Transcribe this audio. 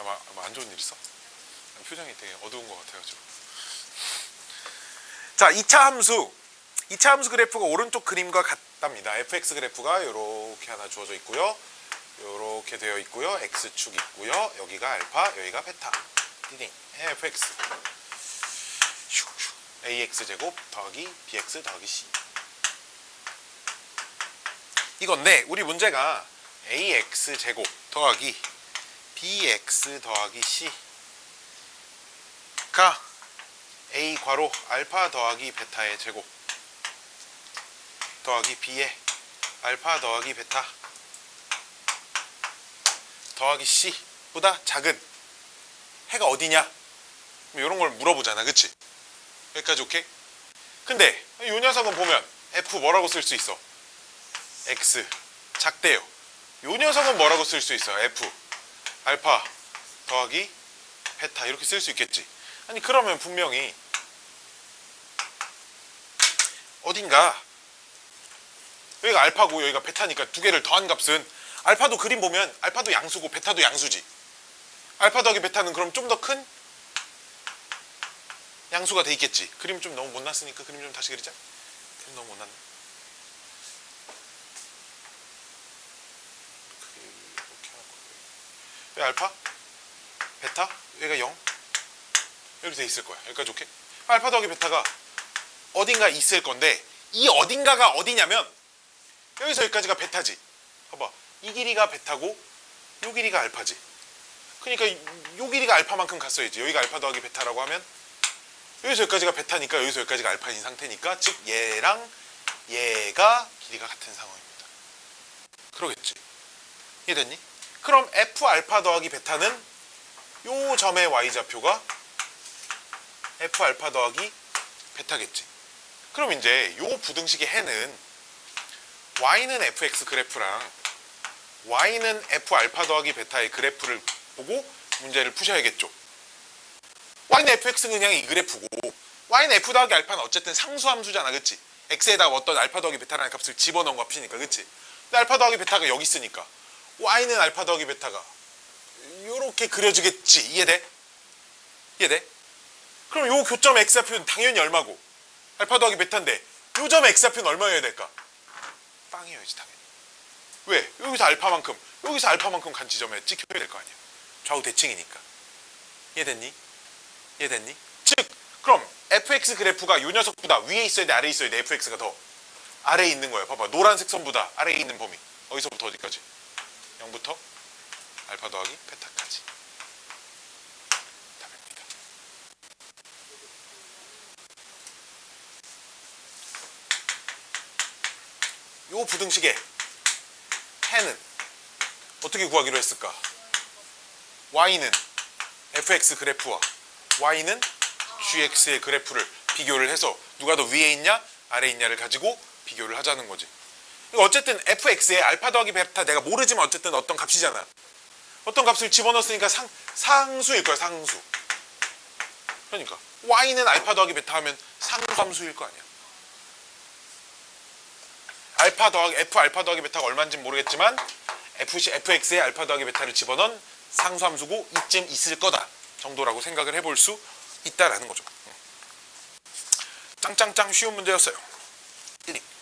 아마, 아마 안 좋은 일 있어? 표정이 되게 어두운 것 같아가지고. 자, 2차 함수. 2차 함수 그래프가 오른쪽 그림과 같답니다. fx 그래프가 이렇게 하나 주어져 있고요. 이렇게 되어 있고요. x축 있고요. 여기가 알파, 여기가 베타. 디딩. fx. 슉슉. ax 제곱 더하기 bx 더하기 c. 이건데 우리 문제가 ax 제곱 더하기 bx 더하기 c가 a 괄호 알파 더하기 베타의 제곱 더하기 b의 알파 더하기 베타 더하기 c보다 작은 해가 어디냐? 이런 걸 물어보잖아 그치? 여기까지 오케이? 근데 이 녀석은 보면 f 뭐라고 쓸 수 있어? x. 작대요. 요 녀석은 뭐라고 쓸 수 있어 f 알파 더하기 베타 이렇게 쓸 수 있겠지. 아니 그러면 분명히 어딘가 여기가 알파고 여기가 베타니까 두 개를 더한 값은 알파도 그림 보면 알파도 양수고 베타도 양수지. 알파 더하기 베타는 그럼 좀 더 큰 양수가 돼 있겠지. 그림 좀 너무 못 났으니까 그림 좀 다시 그리자. 그림 너무 못 났네 이렇게 하고 여기 알파? 베타? 여기가 0 이렇게 돼 있을 거야. 여기까지 오케이? 알파 더하기 베타가 어딘가 있을 건데 이 어딘가가 어디냐면 여기서 여기까지가 베타지. 봐봐. 이 길이가 베타고 요 길이가 알파지. 그러니까 이- 요 길이가 알파만큼 갔어야지. 여기가 알파 더하기 베타라고 하면 여기서 여기까지가 베타니까 여기서 여기까지가 알파인 상태니까 즉 얘랑 얘가 길이가 같은 상황입니다. 그러겠지? 이해됐니? 그럼 f 알파 더하기 베타는 요 점의 y좌표가 f 알파 더하기 베타겠지. 그럼 이제 요 부등식의 해는 y는 fx 그래프랑 y는 f 알파 더하기 베타의 그래프를 보고 문제를 푸셔야겠죠. y는 fx는 그냥 이 그래프고 y는 f 더하기 알파는 어쨌든 상수함수잖아, 그치? x에다가 어떤 알파 더하기 베타라는 값을 집어넣은 값이니까, 그치? 근데 알파 더하기 베타가 여기 있으니까 y는 알파 더하기 베타가 요렇게 그려지겠지. 이해돼? 이해돼? 그럼 요 교점 x좌표는 당연히 얼마고? 알파 더하기 베타인데 요점 x좌표는 얼마여야 될까? 빵이어야지 당연히. 왜? 여기서 알파만큼 여기서 알파만큼 간 지점에 찍혀야 될 거 아니야. 좌우 대칭이니까. 이해됐니? 이해됐니? 즉 그럼 fx 그래프가 요 녀석보다 위에 있어야 돼 아래에 있어야 돼 fx가 더 아래에 있는 거야. 봐봐 노란색 선보다 아래에 있는 범위 어디서부터 어디까지? 0부터 알파 더하기 베타까지 답입니다. 요 부등식의 해는 어떻게 구하기로 했을까? y는 fx 그래프와 y는 gx의 그래프를 비교를 해서 누가 더 위에 있냐 아래에 있냐를 가지고 비교를 하자는 거지. 어쨌든 fx의 알파 더하기 베타 내가 모르지만 어쨌든 어떤 값이잖아. 어떤 값을 집어넣었으니까 상, 상수일 거야 상수. 그러니까 y는 알파 더하기 베타 하면 상수함수일 거 아니야. 알파 더하기 f 알파 더하기 베타가 얼마인지 모르겠지만 fc fx의 알파 더하기 베타를 집어넣은 상수함수고 이쯤 있을 거다 정도라고 생각을 해볼 수 있다라는 거죠. 응. 짱짱짱 쉬운 문제였어요.